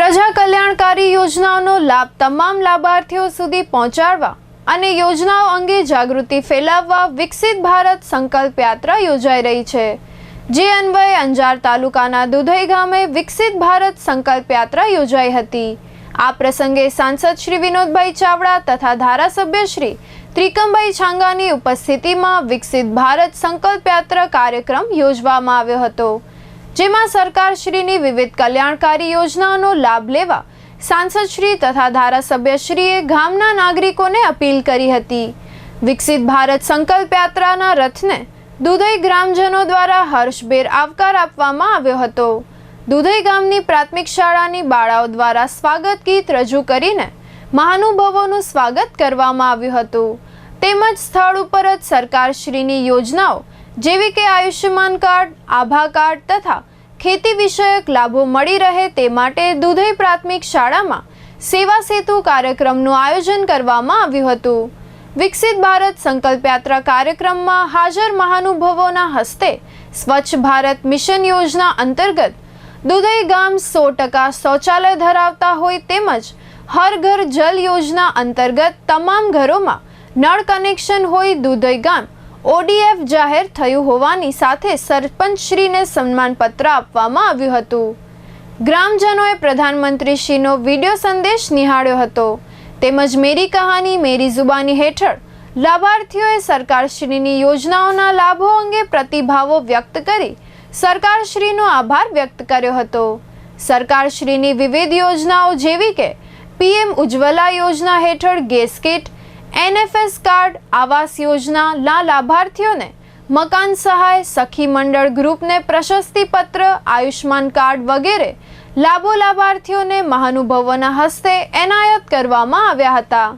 પ્રજા કલ્યાણકારી યોજનાઓનો લાભ તમામ લાભાર્થીઓ સુધી પહોંચાડવા અને યોજનાઓ અંગે જાગૃતિ ફેલાવવા વિકસિત ભારત સંકલ્પ યાત્રા યોજાઈ રહી છે. જે અન્વયે અંજાર તાલુકાના દુધઈ ગામે વિકસિત ભારત સંકલ્પ યાત્રા યોજાઈ હતી. આ પ્રસંગે સાંસદ શ્રી વિનોદભાઈ ચાવડા તથા ધારાસભ્ય શ્રી ત્રિકમભાઈ છાંગાની ઉપસ્થિતિમાં વિકસિત ભારત સંકલ્પ યાત્રા કાર્યક્રમ યોજવામાં આવ્યો હતો. જેમાં સરકારશ્રીની વિવિધ કલ્યાણકારી યોજનાઓનો લાભ લેવા સાંસદશ્રી તથા ધારાસભ્યશ્રીએ ગામના નાગરિકોને અપીલ કરી હતી. વિકસિત ભારત સંકલ્પ યાત્રાના રથને દુધઈ ગ્રામજનો દ્વારા હર્ષભેર આવકાર આપવામાં આવ્યો હતો. દુધઈ ગામની પ્રાથમિક શાળાની બાળાઓ દ્વારા સ્વાગત ગીત રજૂ કરીને મહાનુભાવોનું સ્વાગત કરવામાં આવ્યું હતું. તેમજ સ્થળ ઉપર જ સરકારશ્રીની યોજનાઓ, જેવી કે આયુષ્યમાન કાર્ડ, આભા કાર્ડ તથા ખેતી વિષયક લાભો મળી રહે તે માટે દુધઈ પ્રાથમિક શાળામાં સેવા સેતુ કાર્યક્રમનું આયોજન કરવામાં આવ્યું હતું. વિકસિત ભારત સંકલ્પ યાત્રા કાર્યક્રમમાં હાજર મહાનુભાવોના હસ્તે સ્વચ્છ ભારત મિશન યોજના અંતર્ગત દુધઈ ગામ સો ટકા શૌચાલય ધરાવતા હોય તેમજ હર ઘર જલ યોજના અંતર્ગત તમામ ઘરોમાં નળ કનેક્શન હોય દુધઈ ગામ ઓડીએફ જાહેર થયું હોવાની સાથે સરપંચશ્રીને સન્માનપત્ર આપવામાં આવ્યું હતું. ગ્રામજનોએ પ્રધાનમંત્રીશ્રીનો વીડિયો સંદેશ નિહાળ્યો હતો. તેમજ મેરી કહાની, મેરી જુબાની હેઠળ લાભાર્થીઓએ સરકારશ્રીની યોજનાઓના લાભો અંગે પ્રતિભાવો વ્યક્ત કરી સરકારશ્રીનો આભાર વ્યક્ત કર્યો હતો. સરકારશ્રીની વિવિધ યોજનાઓ જેવી કે પીએમ ઉજ્જવલા યોજના હેઠળ ગેસ કીટ એનએફએસ કાર્ડ, આવાસ યોજનાના લાભાર્થીઓને મકાન સહાય, સખી મંડળ ગ્રુપને પ્રશસ્તિ પત્ર આયુષ્માન કાર્ડ વગેરે લાભો લાભાર્થીઓને મહાનુભાવોના હસ્તે એનાયત કરવામાં આવ્યા હતા.